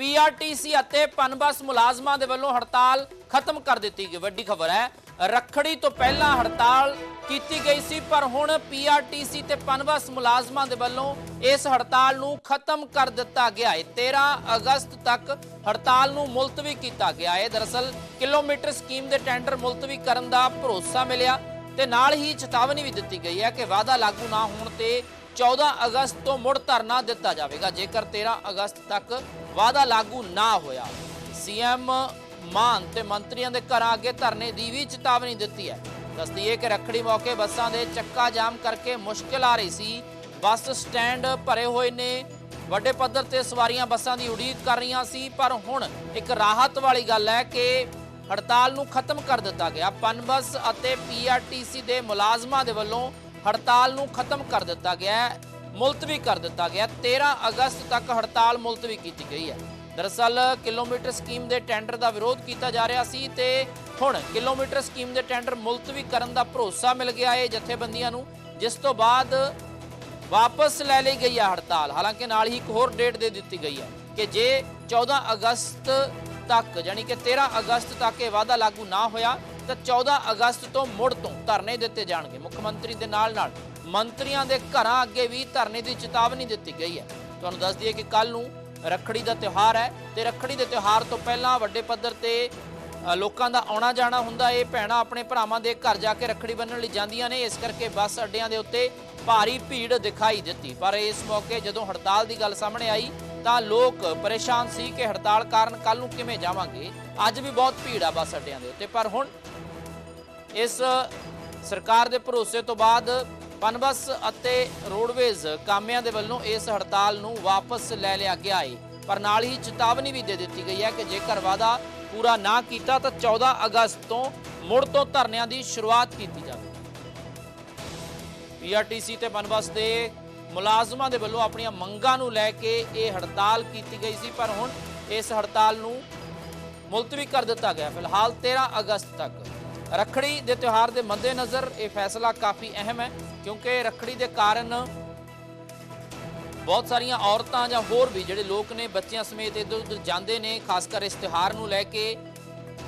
PRTC ਅਤੇ ਪਨਬਸ ਮੁਲਾਜ਼ਮਾਂ ਦੇ ਵੱਲੋਂ ਹੜਤਾਲ ਖਤਮ ਕਰ ਦਿੱਤੀ ਗਈ। ਵੱਡੀ ਖਬਰ ਹੈ, ਰੱਖੜੀ ਤੋਂ ਪਹਿਲਾਂ ਹੜਤਾਲ ਕੀਤੀ ਗਈ ਸੀ, ਪਰ ਹੁਣ ਪੀਆਰਟੀਸੀ ਤੇ ਪਨਬਸ ਮੁਲਾਜ਼ਮਾਂ ਦੇ ਵੱਲੋਂ ਇਸ ਹੜਤਾਲ ਨੂੰ ਖਤਮ ਕਰ ਦਿੱਤਾ ਗਿਆ ਹੈ। 13 ਅਗਸਤ ਤੱਕ ਹੜਤਾਲ ਨੂੰ ਮੁਲਤਵੀ ਕੀਤਾ ਗਿਆ ਹੈ। ਦਰਅਸਲ, ਕਿਲੋਮੀਟਰ ਸਕੀਮ ਦੇ ਟੈਂਡਰ ਮੁਲਤਵੀ ਕਰਨ ਦਾ ਭਰੋਸਾ ਮਿਲਿਆ ਤੇ ਨਾਲ ਹੀ ਚੇਤਾਵਨੀ ਵੀ ਦਿੱਤੀ ਗਈ ਹੈ ਕਿ ਵਾਅਦਾ ਲਾਗੂ ਨਾ ਹੋਣ ਤੇ 14 ਅਗਸਤ ਤੋਂ ਮੁੜ ਧਰਨਾ ਦਿੱਤਾ ਜਾਵੇਗਾ। ਜੇਕਰ 13 ਅਗਸਤ ਤੱਕ ਵਾਅਦਾ ਲਾਗੂ ਨਾ ਹੋਇਆ, ਸੀਐਮ ਮਾਨ ਤੇ ਮੰਤਰੀਆਂ ਦੇ ਘਰਾਂ ਅੱਗੇ ਧਰਨੇ ਦੀ ਵੀ ਚੇਤਾਵਨੀ ਦਿੱਤੀ ਹੈ। ਦੱਸਦੀ ਹੈ ਕਿ ਰੱਖੜੀ ਮੌਕੇ ਬੱਸਾਂ ਦੇ ਚੱਕਾ ਜਾਮ ਕਰਕੇ ਮੁਸ਼ਕਿਲ ਆ ਰਹੀ ਸੀ। ਬੱਸ ਸਟੈਂਡ ਭਰੇ ਹੋਏ ਨੇ। ਵੱਡੇ ਪੱਧਰ ਤੇ ਸਵਾਰੀਆਂ ਬੱਸਾਂ ਦੀ ਉਡੀਕ ਕਰ ਰਹੀਆਂ ਸੀ, ਪਰ ਹੁਣ ਇੱਕ ਰਾਹਤ ਵਾਲੀ ਗੱਲ ਹੈ ਕਿ ਹੜਤਾਲ ਨੂੰ ਖਤਮ ਕਰ ਦਿੱਤਾ ਗਿਆ। ਪਨਬਸ ਅਤੇ ਪੀਆਰਟੀਸੀ ਦੇ ਮੁਲਾਜ਼ਮਾਂ ਦੇ ਵੱਲੋਂ ਹੜਤਾਲ ਨੂੰ ਖਤਮ ਕਰ ਦਿੱਤਾ ਗਿਆ ਹੈ, ਮੁਲਤਵੀ ਕਰ ਦਿੱਤਾ ਗਿਆ 13 ਅਗਸਤ ਤੱਕ ਹੜਤਾਲ ਮੁਲਤਵੀ ਕੀਤੀ ਗਈ ਹੈ। ਦਰਅਸਲ ਕਿਲੋਮੀਟਰ ਸਕੀਮ ਦੇ ਟੈਂਡਰ ਦਾ ਵਿਰੋਧ ਕੀਤਾ ਜਾ ਰਿਹਾ ਸੀ ਤੇ ਹੁਣ ਕਿਲੋਮੀਟਰ ਸਕੀਮ ਦੇ ਟੈਂਡਰ ਮੁਲਤਵੀ ਕਰਨ ਦਾ ਭਰੋਸਾ ਮਿਲ ਗਿਆ ਹੈ ਜਥੇਬੰਦੀਆਂ ਨੂੰ, ਜਿਸ ਤੋਂ ਬਾਅਦ ਵਾਪਸ ਲੈ ਲਈ ਗਈ ਹੈ ਹੜਤਾਲ। ਹਾਲਾਂਕਿ ਨਾਲ ਹੀ ਇੱਕ ਹੋਰ ਡੇਟ ਦੇ ਦਿੱਤੀ ਗਈ ਹੈ ਕਿ ਜੇ 14 ਅਗਸਤ ਤੱਕ ਯਾਨੀ ਕਿ 13 ਅਗਸਤ ਤੱਕ ਇਹ ਵਾਅਦਾ ਲਾਗੂ ਨਾ ਹੋਇਆ ਤਾਂ 14 ਅਗਸਤ ਤੋਂ ਮੁੜ ਤੋਂ ਧਰਨੇ ਦਿੱਤੇ ਜਾਣਗੇ। ਮੁੱਖ ਮੰਤਰੀ ਦੇ ਨਾਲ ਨਾਲ ਮੰਤਰੀਆਂ ਦੇ ਘਰਾਂ ਅੱਗੇ ਵੀ ਧਰਨੇ ਦੀ ਚੇਤਾਵਨੀ ਦਿੱਤੀ ਗਈ ਹੈ। ਤੁਹਾਨੂੰ ਦੱਸ ਦਈਏ ਕਿ ਕੱਲ ਨੂੰ ਰੱਖੜੀ ਦਾ ਤਿਉਹਾਰ ਹੈ ਤੇ ਰੱਖੜੀ ਦੇ ਤਿਉਹਾਰ ਤੋਂ ਪਹਿਲਾਂ ਵੱਡੇ ਪੱਧਰ ਤੇ ਲੋਕਾਂ ਦਾ ਆਉਣਾ ਜਾਣਾ ਹੁੰਦਾ। ਇਹ ਭੈਣਾਂ ਆਪਣੇ ਭਰਾਵਾਂ ਦੇ ਘਰ ਜਾ ਕੇ ਰੱਖੜੀ ਬੰਨਣ ਲਈ ਜਾਂਦੀਆਂ ਨੇ। ਇਸ ਕਰਕੇ ਬੱਸ ਅੱਡਿਆਂ ਦੇ ਉੱਤੇ ਭਾਰੀ ਭੀੜ ਦਿਖਾਈ ਦਿੱਤੀ। ਪਰ ਇਸ ਮੌਕੇ ਜਦੋਂ ਹੜਤਾਲ ਦੀ ਗੱਲ ਸਾਹਮਣੇ ਆਈ, ਤਾਂ ਲੋਕ ਪਰੇਸ਼ਾਨ ਸੀ ਕਿ ਹੜਤਾਲ ਕਾਰਨ ਕੱਲ ਨੂੰ ਕਿਵੇਂ ਜਾਵਾਂਗੇ। ਅੱਜ ਵੀ ਬਹੁਤ ਭੀੜ ਆ ਬੱਸ ਅੱਡਿਆਂ ਦੇ ਉੱਤੇ। ਪਰ ਹੁਣ ਇਸ ਸਰਕਾਰ ਦੇ ਭਰੋਸੇ ਤੋਂ ਬਾਅਦ ਪਨਬਸ ਅਤੇ ਰੋਡਵੇਜ਼ ਕਾਮਿਆਂ ਦੇ ਵੱਲੋਂ ਇਸ ਹੜਤਾਲ ਨੂੰ ਵਾਪਸ ਲੈ ਲਿਆ ਗਿਆ ਹੈ ਪਰ ਨਾਲ ਹੀ ਚੇਤਾਵਨੀ ਵੀ ਦੇ ਦਿੱਤੀ ਗਈ ਹੈ ਕਿ ਜੇਕਰ ਵਾਅਦਾ ਪੂਰਾ ਨਾ ਕੀਤਾ ਤਾਂ 14 ਅਗਸਤ ਤੋਂ ਮੁੜ ਤੋਂ ਧਰਨਿਆਂ ਦੀ ਸ਼ੁਰੂਆਤ ਕੀਤੀ ਜਾਵੇ। ਪੀਆਰਟੀਸੀ ਤੇ ਪਨਬਸ ਦੇ ਮੁਲਾਜ਼ਮਾਂ ਦੇ ਵੱਲੋਂ ਆਪਣੀਆਂ ਮੰਗਾਂ ਨੂੰ ਲੈ ਕੇ ਇਹ ਹੜਤਾਲ ਕੀਤੀ ਗਈ ਸੀ, ਪਰ ਹੁਣ ਇਸ ਹੜਤਾਲ ਨੂੰ ਮੁਲਤਵੀ ਕਰ ਦਿੱਤਾ ਗਿਆ। ਫਿਲਹਾਲ 13 ਅਗਸਤ ਤੱਕ ਰੱਖੜੀ ਦੇ ਤਿਉਹਾਰ ਦੇ ਮੱਦੇਨਜ਼ਰ ਇਹ ਫੈਸਲਾ ਕਾਫੀ ਅਹਿਮ ਹੈ, ਕਿਉਂਕਿ ਰੱਖੜੀ ਦੇ ਕਾਰਨ ਬਹੁਤ ਸਾਰੀਆਂ ਔਰਤਾਂ ਜਾਂ ਹੋਰ ਵੀ ਜਿਹੜੇ ਲੋਕ ਨੇ, ਬੱਚਿਆਂ ਸਮੇਤ ਇੱਧਰ ਉੱਧਰ ਜਾਂਦੇ ਨੇ, ਖਾਸ ਕਰ ਇਸ ਤਿਉਹਾਰ ਨੂੰ ਲੈ ਕੇ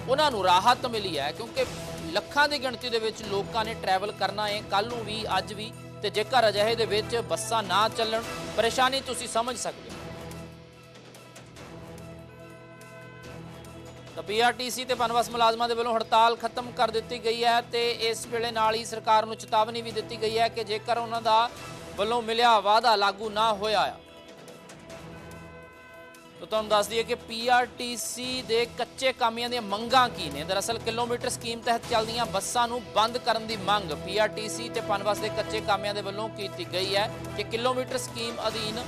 ਉਹਨਾਂ ਨੂੰ ਰਾਹਤ ਮਿਲੀ ਹੈ, ਕਿਉਂਕਿ ਲੱਖਾਂ ਦੀ ਗਿਣਤੀ ਦੇ ਵਿੱਚ ਲੋਕਾਂ ਨੇ ਟਰੈਵਲ ਕਰਨਾ ਹੈ। ਕੱਲ ਨੂੰ ਵੀ, ਅੱਜ ਵੀ ਤੇ ਜੇਕਰ ਅਜਿਹੇ ਦੇ ਵਿੱਚ ਬੱਸਾਂ ਨਾ ਚੱਲਣ, ਪਰੇਸ਼ਾਨੀ ਤੁਸੀਂ ਸਮਝ ਸਕਦੇ ਤਾਂ ਪੀਆਰਟੀਸੀ ਤੇ ਪਨਬਸ ਮੁਲਾਜ਼ਮਾਂ ਦੇ ਵੱਲੋਂ ਹੜਤਾਲ ਖਤਮ ਕਰ ਦਿੱਤੀ ਗਈ ਹੈ ਤੇ ਇਸ ਵੇਲੇ ਨਾਲ ਹੀ ਸਰਕਾਰ ਨੂੰ ਚੇਤਾਵਨੀ ਵੀ ਦਿੱਤੀ ਗਈ ਹੈ ਕਿ ਜੇਕਰ ਉਹਨਾਂ ਦਾ ਵੱਲੋਂ ਮਿਲਿਆ ਵਾਅਦਾ ਲਾਗੂ ਨਾ ਹੋਇਆ ਤਾਂ ਤੁਹਾਨੂੰ ਦੱਸ ਦਈਏ ਕਿ ਪੀਆਰਟੀਸੀ ਦੇ ਕੱਚੇ ਕਾਮਿਆਂ ਦੀਆਂ ਮੰਗਾਂ ਕੀ ਨੇ? ਦਰਅਸਲ ਕਿਲੋਮੀਟਰ ਸਕੀਮ ਤਹਿਤ ਚੱਲਦੀਆਂ ਬੱਸਾਂ ਨੂੰ ਬੰਦ ਕਰਨ ਦੀ ਮੰਗ ਪੀਆਰਟੀਸੀ ਤੇ ਪਨਬਸ ਦੇ ਕੱਚੇ ਕਾਮਿਆਂ ਦੇ ਵੱਲੋਂ ਕੀਤੀ ਗਈ ਹੈ ਕਿ ਕਿਲੋਮੀਟਰ ਸਕੀਮ ਅਧੀਨ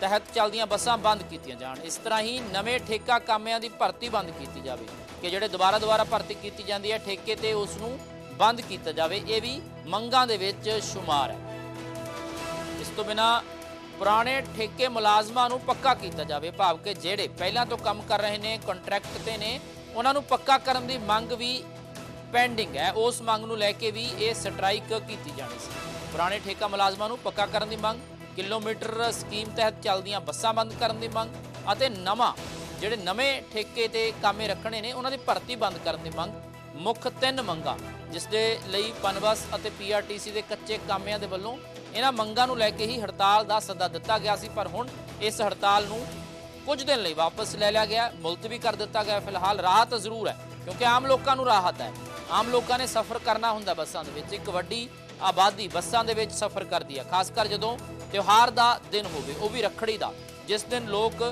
ਤਹਿਤ ਚੱਲਦੀਆਂ ਬੱਸਾਂ ਬੰਦ ਕੀਤੀਆਂ ਜਾਣ। ਇਸ ਤਰ੍ਹਾਂ ਹੀ ਨਵੇਂ ਠੇਕਾ ਕਾਮਿਆਂ ਦੀ ਭਰਤੀ ਬੰਦ ਕੀਤੀ ਜਾਵੇ, ਕਿ ਜਿਹੜੇ ਦੁਬਾਰਾ ਦੁਬਾਰਾ ਭਰਤੀ ਕੀਤੀ ਜਾਂਦੀ ਹੈ, ਠੇਕੇ ਤੇ ਉਸ ਨੂੰ ਬੰਦ ਕੀਤਾ ਜਾਵੇ, ਇਹ ਵੀ ਮੰਗਾਂ ਦੇ ਵਿੱਚ ਸ਼ੁਮਾਰ ਹੈ। ਇਸ ਤੋਂ ਬਿਨਾ ਪੁਰਾਣੇ ਠੇਕੇ ਮੁਲਾਜ਼ਮਾਂ ਨੂੰ ਪੱਕਾ ਕੀਤਾ ਜਾਵੇ, ਭਾਵ ਕਿ ਜਿਹੜੇ ਪਹਿਲਾਂ ਤੋਂ ਕੰਮ ਕਰ ਰਹੇ ਨੇ, ਕੰਟਰੈਕਟ ਤੇ ਨੇ, ਉਹਨਾਂ ਨੂੰ ਪੱਕਾ ਕਰਨ ਦੀ ਮੰਗ ਵੀ ਪੈਂਡਿੰਗ ਹੈ। ਉਸ ਮੰਗ ਨੂੰ ਲੈ ਕੇ ਵੀ ਇਹ ਸਟ੍ਰਾਈਕ ਕੀਤੀ ਜਾਣੀ ਸੀ। ਪੁਰਾਣੇ ਠੇਕਾ ਮੁਲਾਜ਼ਮਾਂ ਨੂੰ ਪੱਕਾ ਕਰਨ ਦੀ ਮੰਗ ਕਿਲੋਮੀਟਰ ਸਕੀਮ ਤਹਿਤ ਚੱਲਦੀਆਂ ਬੱਸਾਂ ਬੰਦ ਕਰਨ ਦੀ ਮੰਗ ਅਤੇ ਨਵਾਂ ਜਿਹੜੇ ਨਵੇਂ ਠੇਕੇ ਤੇ ਕਾਮੇ ਰੱਖਣੇ ਨੇ, ਉਹਨਾਂ ਦੀ ਭਰਤੀ ਬੰਦ ਕਰਨ ਦੀ ਮੰਗ। ਮੁੱਖ ਤਿੰਨ ਮੰਗਾਂ, ਜਿਸ ਦੇ ਲਈ ਪਨਬਸ ਅਤੇ ਪੀਆਰਟੀਸੀ ਦੇ ਕੱਚੇ ਕਾਮਿਆਂ ਦੇ ਵੱਲੋਂ ਇਹਨਾਂ ਮੰਗਾਂ ਨੂੰ ਲੈ ਕੇ ਹੀ ਹੜਤਾਲ ਦਾ ਸੱਦਾ ਦਿੱਤਾ ਗਿਆ ਸੀ, ਪਰ ਹੁਣ ਇਸ ਹੜਤਾਲ ਨੂੰ ਕੁਝ ਦਿਨ ਲਈ ਵਾਪਸ ਲੈ ਲਿਆ ਗਿਆ। ਮੁਲਤਵੀ ਕਰ ਦਿੱਤਾ ਗਿਆ। ਫਿਲਹਾਲ ਰਾਹਤ ਜ਼ਰੂਰ ਹੈ, ਕਿਉਂਕਿ ਆਮ ਲੋਕਾਂ ਨੂੰ ਰਾਹਤ ਹੈ। ਆਮ ਲੋਕਾਂ ਨੇ ਸਫ਼ਰ ਕਰਨਾ ਹੁੰਦਾ ਬੱਸਾਂ ਦੇ ਵਿੱਚ। ਇੱਕ ਵੱਡੀ ਆਬਾਦੀ ਬੱਸਾਂ ਦੇ ਵਿੱਚ ਸਫ਼ਰ ਕਰਦੀ ਹੈ, ਖਾਸ ਕਰ ਜਦੋਂ ਤਿਉਹਾਰ ਦਾ ਦਿਨ ਹੋਵੇ ਉਹ ਵੀ ਰੱਖੜੀ ਦਾ ਜਿਸ ਦਿਨ ਲੋਕ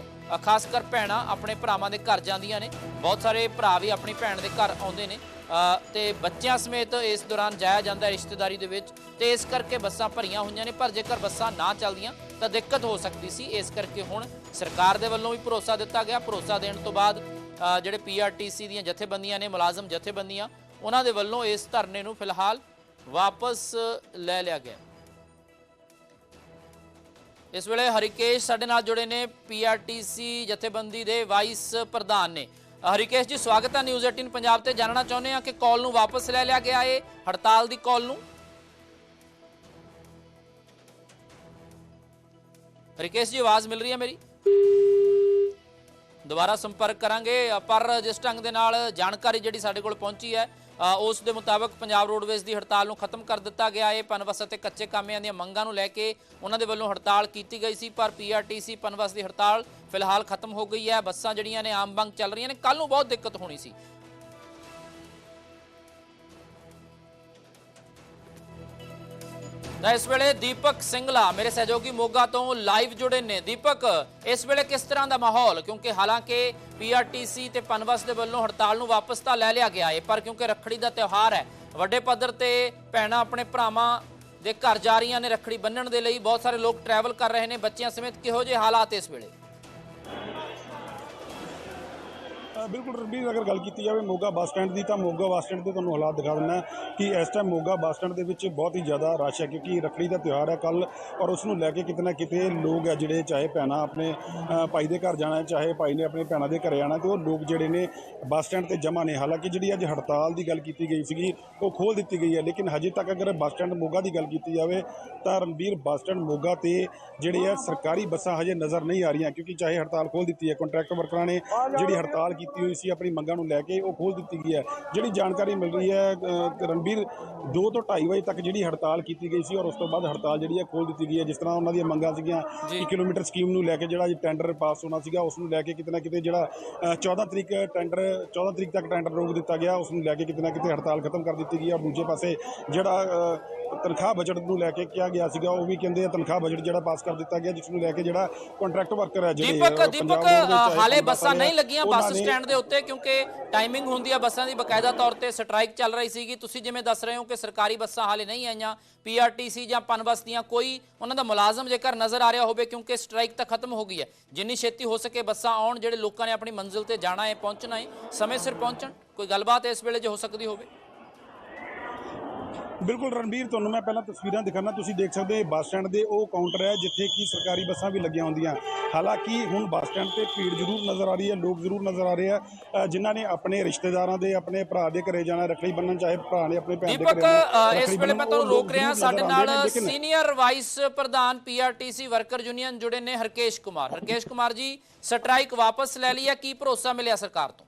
ਖਾਸ ਕਰ ਭੈਣਾਂ ਆਪਣੇ ਭਰਾਵਾਂ ਦੇ ਘਰ ਜਾਂਦੀਆਂ ਨੇ ਬਹੁਤ ਸਾਰੇ ਭਰਾ ਵੀ ਆਪਣੀ ਭੈਣ ਦੇ ਘਰ ਆਉਂਦੇ ਨੇ ਅ, ਤੇ ਬੱਚਿਆਂ ਸਮੇਤ ਇਸ ਦੌਰਾਨ ਜਾਇਆ ਜਾਂਦਾ ਰਿਸ਼ਤੇਦਾਰੀ ਦੇ ਵਿੱਚ ਤੇ ਇਸ ਕਰਕੇ ਬੱਸਾਂ ਭਰੀਆਂ ਹੋਈਆਂ ਨੇ ਪਰ ਜੇਕਰ ਬੱਸਾਂ ਨਾ ਚੱਲਦੀਆਂ ਤਾਂ ਦਿੱਕਤ ਹੋ ਸਕਦੀ ਸੀ ਇਸ ਕਰਕੇ ਹੁਣ ਸਰਕਾਰ ਦੇ ਵੱਲੋਂ ਵੀ ਭਰੋਸਾ ਦਿੱਤਾ ਗਿਆ ਭਰੋਸਾ ਦੇਣ ਤੋਂ ਬਾਅਦ ਅ, ਜਿਹੜੇ ਪੀਆਰਟੀਸੀ ਦੀਆਂ ਜਥੇਬੰਦੀਆਂ ਨੇ ਮੁਲਾਜ਼ਮ ਜਥੇਬੰਦੀਆਂ ਉਹਨਾਂ ਦੇ ਵੱਲੋਂ ਇਸ ਧਰਨੇ ਨੂੰ ਫਿਲਹਾਲ ਵਾਪਸ ਲੈ ਲਿਆ ਗਿਆ। ਇਸ ਵੇਲੇ ਹਰੀਕੇਸ਼ ਸਾਡੇ ਨਾਲ ਜੁੜੇ ਨੇ ਪੀਆਰਟੀਸੀ ਜਥੇਬੰਦੀ ਦੇ ਵਾਈਸ ਪ੍ਰਧਾਨ ਨੇ। ਹਰੀਕੇਸ਼ ਜੀ, ਸਵਾਗਤ ਹੈ ਨਿਊਜ਼ 18 ਪੰਜਾਬ ਤੇ। ਜਾਣਨਾ ਚਾਹੁੰਦੇ ਹਾਂ ਕਿ ਕਾਲ ਨੂੰ ਵਾਪਸ ਲੈ ਲਿਆ ਗਿਆ ਏ, ਹੜਤਾਲ ਦੀ ਕਾਲ ਨੂੰ। ਹਰੀਕੇਸ਼ ਜੀ, ਆਵਾਜ਼ ਮਿਲ ਰਹੀ ਹੈ ਮੇਰੀ? ਦੁਬਾਰਾ ਸੰਪਰਕ ਕਰਾਂਗੇ, ਪਰ ਜਿਸ ਢੰਗ ਦੇ ਨਾਲ ਜਾਣਕਾਰੀ ਜਿਹੜੀ ਸਾਡੇ ਕੋਲ ਪਹੁੰਚੀ ਹੈ ਉਸ ਦੇ ਮੁਤਾਬਕ ਪੰਜਾਬ ਰੋਡਵੇਜ਼ ਦੀ ਹੜਤਾਲ ਨੂੰ ਖਤਮ ਕਰ ਦਿੱਤਾ ਗਿਆ ਹੈ। ਪਨਬਸ ਅਤੇ ਕੱਚੇ ਕਾਮਿਆਂ ਦੀਆਂ ਮੰਗਾਂ ਨੂੰ ਲੈ ਕੇ ਉਹਨਾਂ ਦੇ ਵੱਲੋਂ ਹੜਤਾਲ ਕੀਤੀ ਗਈ ਸੀ, ਪਰ ਪੀਆਰਟੀਸੀ ਪਨਬਸ ਦੀ ਹੜਤਾਲ ਫਿਲਹਾਲ ਖਤਮ ਹੋ ਗਈ ਹੈ। ਬੱਸਾਂ ਜਿਹੜੀਆਂ ਨੇ, ਆਮ ਵਾਂਗ ਚੱਲ ਰਹੀਆਂ ਨੇ। ਕੱਲ ਨੂੰ ਬਹੁਤ ਦਿੱਕਤ ਹੋਣੀ ਸੀ। ਤਾਂ ਇਸ ਵੇਲੇ ਦੀਪਕ ਸਿੰਘਲਾ ਮੇਰੇ ਸਹਿਯੋਗੀ ਮੋਗਾ ਤੋਂ ਲਾਈਵ ਜੁੜੇ ਨੇ। ਦੀਪਕ, ਇਸ ਵੇਲੇ ਕਿਸ ਤਰ੍ਹਾਂ ਦਾ ਮਾਹੌਲ? ਕਿਉਂਕਿ ਹਾਲਾਂਕਿ ਪੀਆਰਟੀਸੀ ਤੇ ਪਨਬਸ ਦੇ ਵੱਲੋਂ ਹੜਤਾਲ ਨੂੰ ਵਾਪਸ ਤਾਂ ਲੈ ਲਿਆ ਗਿਆ ਹੈ ਪਰ ਕਿਉਂਕਿ ਰੱਖੜੀ ਦਾ ਤਿਉਹਾਰ ਹੈ, ਵੱਡੇ ਪੱਧਰ ਤੇ ਭੈਣਾਂ ਆਪਣੇ ਭਰਾਵਾਂ ਦੇ ਘਰ ਜਾ ਰਹੀਆਂ ਨੇ। ਰੱਖੜੀ ਬੰਨਣ ਦੇ ਲਈ ਬਹੁਤ ਸਾਰੇ ਲੋਕ ਟਰੈਵਲ ਕਰ ਰਹੇ ਨੇ, ਬੱਚਿਆਂ ਸਮੇਤ ਕਿਹੋ ਜਿਹੇ ਹਾਲਾਤ ਇਸ ਵੇਲੇ? ਬਿਲਕੁਲ ਰਣਬੀਰ, ਅਗਰ ਗੱਲ ਕੀਤੀ ਜਾਵੇ ਮੋਗਾ ਬੱਸ ਸਟੈਂਡ ਦੀ, ਤਾਂ ਮੋਗਾ ਬੱਸ ਸਟੈਂਡ ਦੇ ਤੁਹਾਨੂੰ ਹਾਲਾਤ ਦਿਖਾ ਦਿੰਦਾ ਕਿ ਇਸ ਟਾਈਮ ਮੋਗਾ ਬੱਸ ਸਟੈਂਡ ਦੇ ਵਿੱਚ ਬਹੁਤ ਹੀ ਜ਼ਿਆਦਾ ਰਸ਼ ਹੈ ਕਿਉਂਕਿ ਰੱਖੜੀ ਦਾ ਤਿਉਹਾਰ ਹੈ ਕੱਲ ਔਰ ਉਸ ਨੂੰ ਲੈ ਕੇ ਕਿਤੇ ਨਾ ਕਿਤੇ ਲੋਕ ਹੈ ਜਿਹੜੇ ਚਾਹੇ ਭੈਣਾਂ ਆਪਣੇ ਭਾਈ ਦੇ ਘਰ ਜਾਣਾ ਚਾਹੇ ਭਾਈ ਨੇ ਆਪਣੇ ਭੈਣਾਂ ਦੇ ਘਰੇ ਜਾਣਾ ਤੇ ਉਹ ਲੋਕ ਜਿਹੜੇ ਨੇ ਬੱਸ ਸਟੈਂਡ ਤੇ ਜਮ੍ਹਾਂ ਨੇ। ਹਾਲਾਂਕਿ ਜਿਹੜੀ ਅੱਜ ਹੜਤਾਲ ਦੀ ਗੱਲ ਕੀਤੀ ਗਈ ਸੀਗੀ, ਉਹ ਖੋਲ ਦਿੱਤੀ ਗਈ ਹੈ, ਲੇਕਿਨ ਹਜੇ ਤੱਕ ਅਗਰ ਬੱਸ ਸਟੈਂਡ ਮੋਗਾ ਦੀ ਗੱਲ ਕੀਤੀ ਜਾਵੇ, ਤਾਂ ਰਣਬੀਰ, ਬੱਸ ਸਟੈਂਡ ਮੋਗਾ ਤੇ ਜਿਹੜੇ ਆ ਸਰਕਾਰੀ ਬੱਸਾਂ ਹਜੇ ਨਜ਼ਰ ਨਹੀਂ ਆ ਰਹੀਆਂ, ਕਿਉਂਕਿ ਚਾਹੇ ਹੜਤਾਲ ਖੋਲ ਦਿੱਤੀ ਹੈ ਕੰਟਰੈਕਟ ਵਰਕਰਾਂ ਨੇ ਜਿਹੜੀ ਹੜਤਾਲ ਕੀਤੀ ਹੋਈ ਸੀ ਆਪਣੀ ਮੰਗਾਂ ਨੂੰ ਲੈ ਕੇ ਉਹ ਖੋਲ ਦਿੱਤੀ ਗਈ ਹੈ। ਜਿਹੜੀ ਜਾਣਕਾਰੀ ਮਿਲ ਰਹੀ ਹੈ ਰਣਬੀਰ 2 ਤੋਂ 2:30 ਵਜੇ ਤੱਕ ਜਿਹੜੀ ਹੜਤਾਲ ਕੀਤੀ ਗਈ ਸੀ ਔਰ ਉਸ ਤੋਂ ਬਾਅਦ ਹੜਤਾਲ ਜਿਹੜੀ ਹੈ ਖੋਲ ਦਿੱਤੀ ਗਈ ਹੈ। ਜਿਸ ਤਰ੍ਹਾਂ ਉਹਨਾਂ ਦੀਆਂ ਮੰਗਾਂ ਸੀਗੀਆਂ ਜੀ। ਕਿ ਕਿਲੋਮੀਟਰ ਸਕੀਮ ਨੂੰ ਲੈ ਕੇ ਜਿਹੜਾ ਜੀ ਟੈਂਡਰ ਪਾਸ ਹੋਣਾ ਸੀਗਾ ਉਸ ਨੂੰ ਲੈ ਕੇ ਕਿਤੇ ਨਾ ਕਿਤੇ ਜਿਹੜਾ ਅ, 14 ਤਰੀਕ ਟੈਂਡਰ 14 ਤਰੀਕ ਤੱਕ ਟੈਂਡਰ ਰੋਕ ਦਿੱਤਾ ਗਿਆ ਉਸ ਨੂੰ ਲੈ ਕੇ ਕਿਤੇ ਨਾ ਕਿਤੇ ਹੜਤਾਲ ਖਤਮ ਕਰ ਦਿੱਤੀ ਗਈ ਔਰ ਦੂਜੇ ਪਾਸੇ ਜਿਹੜਾ ਤਨਖਾਹ ਬਜਟ ਨੂੰ ਲੈ ਕੇ ਕਿਹਾ ਗਿਆ ਸੀਗਾ ਉਹ ਵੀ ਕਹਿੰਦੇ ਆ ਤਨਖਾਹ ਬਜਟ ਜਿਹੜਾ ਪਾਸ ਕਰ ਦਿੱਤਾ ਗਿਆ ਜਿਸ ਨੂੰ ਲੈ ਕੇ ਜਿਹੜਾ ਕੰਟਰੈਕਟ ਵਰਕਰ ਹੈ ਜਿਹੜੇ ਦੀਪਕ ਦੀਪਕ ਹਾਲੇ ਬੱਸਾਂ ਨਹੀਂ ਲੱਗੀਆਂ ਬੱਸ ਸਟੈਂਡ ਦੇ ਉੱਤੇ ਕਿਉਂਕਿ ਟਾਈਮਿੰਗ ਹੁੰਦੀ ਆ ਬੱਸਾਂ ਦੀ। ਬਕਾਇਦਾ ਤੌਰ ਤੇ ਸਟ੍ਰਾਈਕ ਚੱਲ ਰਹੀ ਸੀਗੀ। ਤੁਸੀਂ ਜਿਵੇਂ ਦੱਸ ਰਹੇ ਹੋ ਕਿ ਸਰਕਾਰੀ ਬੱਸਾਂ ਹਾਲੇ ਨਹੀਂ ਆਈਆਂ ਪੀਆਰਟੀਸੀ ਜਾਂ ਪਨਬਸ ਦੀਆਂ ਕੋਈ ਉਹਨਾਂ ਦਾ ਮੁਲਾਜ਼ਮ ਜੇਕਰ ਨਜ਼ਰ ਆ ਰਿਹਾ ਹੋਵੇ ਕਿਉਂਕਿ ਸਟ੍ਰਾਈਕ ਤਾਂ ਖਤਮ ਹੋ ਗਈ ਹੈ। ਜਿੰਨੀ ਛੇਤੀ ਹੋ ਸਕੇ ਬੱਸਾਂ ਆਉਣ ਜਿਹੜੇ ਲੋਕਾਂ ਨੇ ਆਪਣੀ ਮੰਜ਼ਿਲ ਤੇ ਜਾਣਾ ਹੈ ਪਹੁੰਚਣਾ ਹੈ ਸਮੇਂ ਸਿਰ ਪਹੁੰਚਣ। ਕੋਈ ਗੱਲਬਾਤ ਇਸ ਵੇਲੇ ਜੇ ਹੋ ਸਕਦੀ ਹੋਵੇ? ਬਿਲਕੁਲ ਰਣਬੀਰ ਤੁਹਾਨੂੰ ਮੈਂ ਪਹਿਲਾਂ ਤਸਵੀਰਾਂ ਦਿਖਾਣਾ ਤੁਸੀਂ ਦੇਖ ਸਕਦੇ ਹੋ ਬੱਸ ਸਟੈਂਡ ਦੇ ਉਹ ਕਾਊਂਟਰ ਹੈ ਜਿੱਥੇ ਕਿ ਸਰਕਾਰੀ ਬੱਸਾਂ ਵੀ ਲੱਗੀਆਂ ਹੁੰਦੀਆਂ। ਹਾਲਾਂਕਿ ਹੁਣ ਬੱਸ ਸਟੈਂਡ ਤੇ ਭੀੜ ਜ਼ਰੂਰ ਨਜ਼ਰ ਆ ਰਹੀ ਹੈ ਲੋਕ ਜ਼ਰੂਰ ਨਜ਼ਰ ਆ ਰਹੇ ਆ। ਜਿਨ੍ਹਾਂ ਨੇ ਆਪਣੇ ਰਿਸ਼ਤੇਦਾਰਾਂ ਦੇ ਆਪਣੇ ਭਰਾ ਦੇ ਘਰੇ ਜਾਣਾ ਰੱਖੜੀ ਬੰਨਣ ਚਾਹੇ ਭਰਾ ਨੇ ਆਪਣੇ ਭੈਣ ਦੇ ਦੀਪਕ ਘਰੇ ਅ, ਇਸ ਵੇਲੇ ਮੈਂ ਤੁਹਾਨੂੰ ਰੋਕ ਰਿਹਾ ਸਾਡੇ ਨਾਲ ਸੀਨੀਅਰ ਵਾਈਸ ਪ੍ਰਧਾਨ ਪੀਆਰਟੀਸੀ ਵਰਕਰ ਯੂਨੀਅਨ ਜੁੜੇ ਨੇ ਹਰਕੇਸ਼ ਕੁਮਾਰ। ਹਰਕੇਸ਼ ਕੁਮਾਰ ਜੀ ਸਟ੍ਰਾਈਕ ਵਾਪਸ ਲੈ ਲਿਆ ਕੀ ਭਰੋਸਾ ਮਿਲਿਆ ਸਰਕਾਰ ਤੋਂ?